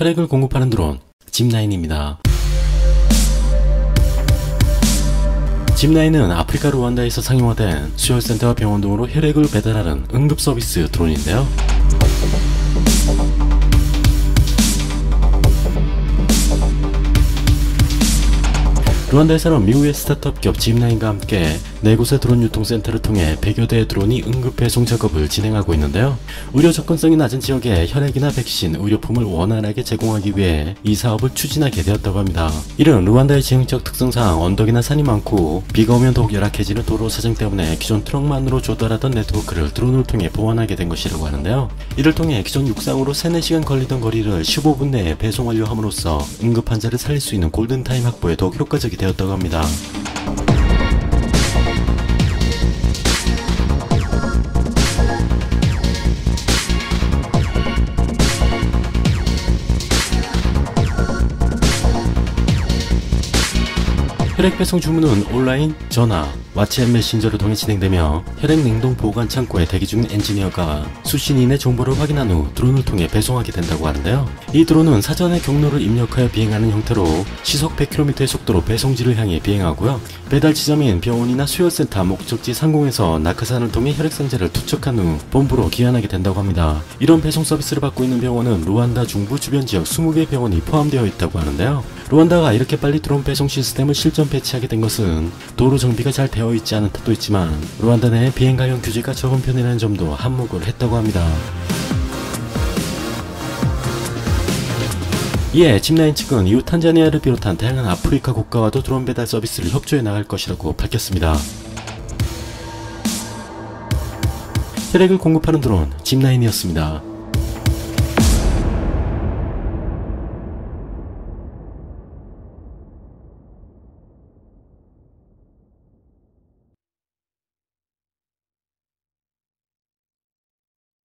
혈액을 공급하는 드론 짚라인입니다. 짚라인은 아프리카 루안다에서 상용화된 수혈센터와 병원 등으로 혈액을 배달하는 응급 서비스 드론인데요. 루안다에서는 미국의 스타트업 기업 짚라인과 함께 네 곳의 드론 유통센터를 통해 100여 대의 드론이 응급 배송 작업을 진행하고 있는데요. 의료 접근성이 낮은 지역에 혈액이나 백신, 의료품을 원활하게 제공하기 위해 이 사업을 추진하게 되었다고 합니다. 이는 루안다의 지형적 특성상 언덕이나 산이 많고 비가 오면 더욱 열악해지는 도로 사정 때문에 기존 트럭만으로 조달하던 네트워크를 드론을 통해 보완하게 된 것이라고 하는데요. 이를 통해 기존 육상으로 3, 4시간 걸리던 거리를 15분 내에 배송 완료함으로써 응급 환자를 살릴 수 있는 골든타임 확보에 더욱 효과적이 되었다고 합니다. 혈액 배송 주문은 온라인, 전화, 왓츠앱 메신저를 통해 진행되며 혈액 냉동 보관 창고에 대기 중인 엔지니어가 수신인의 정보를 확인한 후 드론을 통해 배송하게 된다고 하는데요. 이 드론은 사전에 경로를 입력하여 비행하는 형태로 시속 100km의 속도로 배송지를 향해 비행하고요. 배달 지점인 병원이나 수혈센터 목적지 상공에서 낙하산을 통해 혈액상자를 투척한 후 본부로 귀환하게 된다고 합니다. 이런 배송 서비스를 받고 있는 병원은 루안다 중부 주변 지역 20개 병원이 포함되어 있다고 하는데요. 루안다가 이렇게 빨리 드론 배송 시스템을 실전 배치하게 된 것은 도로 정비가 잘 되어 있지 않은 탓도 있지만 루안다 내 비행 관련 규제가 적은 편이라는 점도 한몫을 했다고 합니다. 이에 짚라인 측은 이후 탄자니아를 비롯한 다양한 아프리카 국가와도 드론 배달 서비스를 협조해 나갈 것이라고 밝혔습니다. 혈액을 공급하는 드론 짚라인이었습니다.